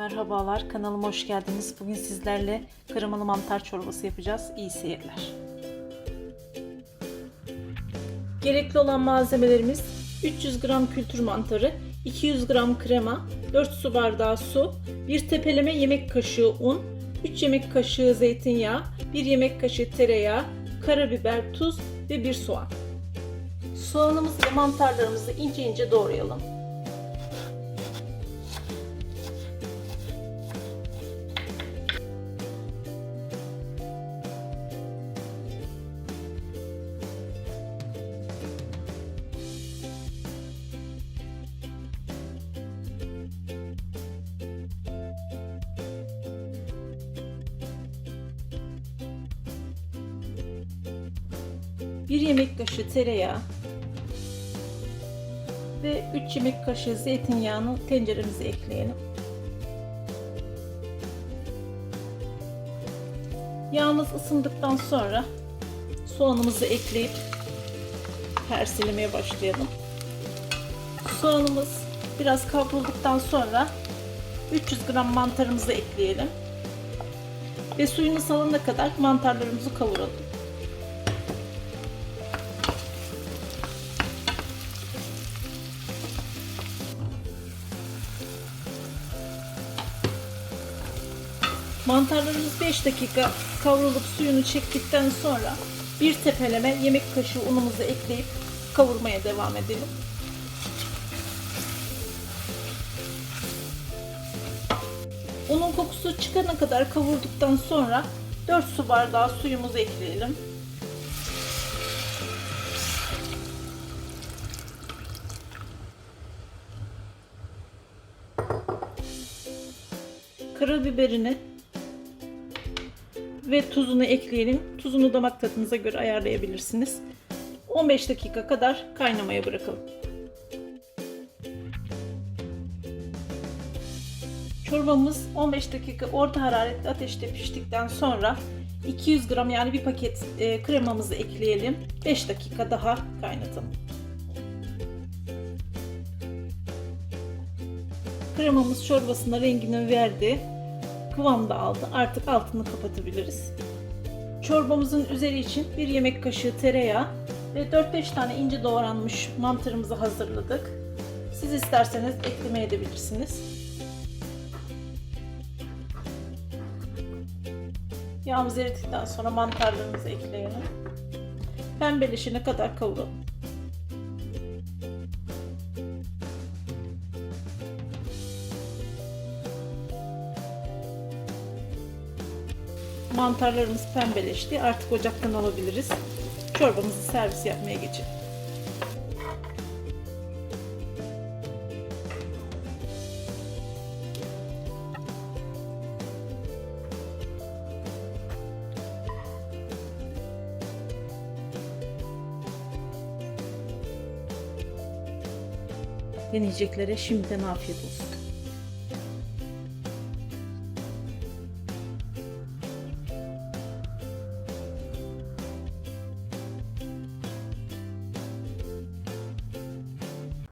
Merhabalar, kanalıma hoş geldiniz. Bugün sizlerle kremalı mantar çorbası yapacağız. İyi seyirler. Gerekli olan malzemelerimiz 300 gram kültür mantarı, 200 gram krema, 4 su bardağı su, 1 tepeleme yemek kaşığı un, 3 yemek kaşığı zeytinyağı, 1 yemek kaşığı tereyağı, karabiber, tuz ve 1 soğan. Soğanımızı ve mantarlarımızı ince ince doğrayalım. Bir yemek kaşığı tereyağı ve 3 yemek kaşığı zeytinyağını tenceremize ekleyelim. Yağımız ısındıktan sonra soğanımızı ekleyip perselemeye başlayalım. Soğanımız biraz kavrulduktan sonra 300 gram mantarımızı ekleyelim. Ve suyunu salana kadar mantarlarımızı kavuralım. Mantarlarımız 5 dakika kavrulup suyunu çektikten sonra bir tepeleme yemek kaşığı unumuzu ekleyip kavurmaya devam edelim. Unun kokusu çıkana kadar kavurduktan sonra 4 su bardağı suyumuzu ekleyelim. Karabiberini ve tuzunu ekleyelim. Tuzunu damak tadınıza göre ayarlayabilirsiniz. 15 dakika kadar kaynamaya bırakalım. Çorbamız 15 dakika orta hararetli ateşte piştikten sonra 200 gram yani bir paket e, kremamızı ekleyelim. 5 dakika daha kaynatalım. Kremamız çorbasına rengini verdi. Kıvam da aldı. Artık altını kapatabiliriz. Çorbamızın üzeri için bir yemek kaşığı tereyağı ve 4-5 tane ince doğranmış mantarımızı hazırladık. Siz isterseniz ekleme edebilirsiniz. Yağımız eridikten sonra mantarlarımızı ekleyelim. Pembeleşene kadar kavuralım. Mantarlarımız pembeleşti. Artık ocaktan alabiliriz. Çorbamızı servis yapmaya geçelim. Deneyeceklere şimdiden afiyet olsun.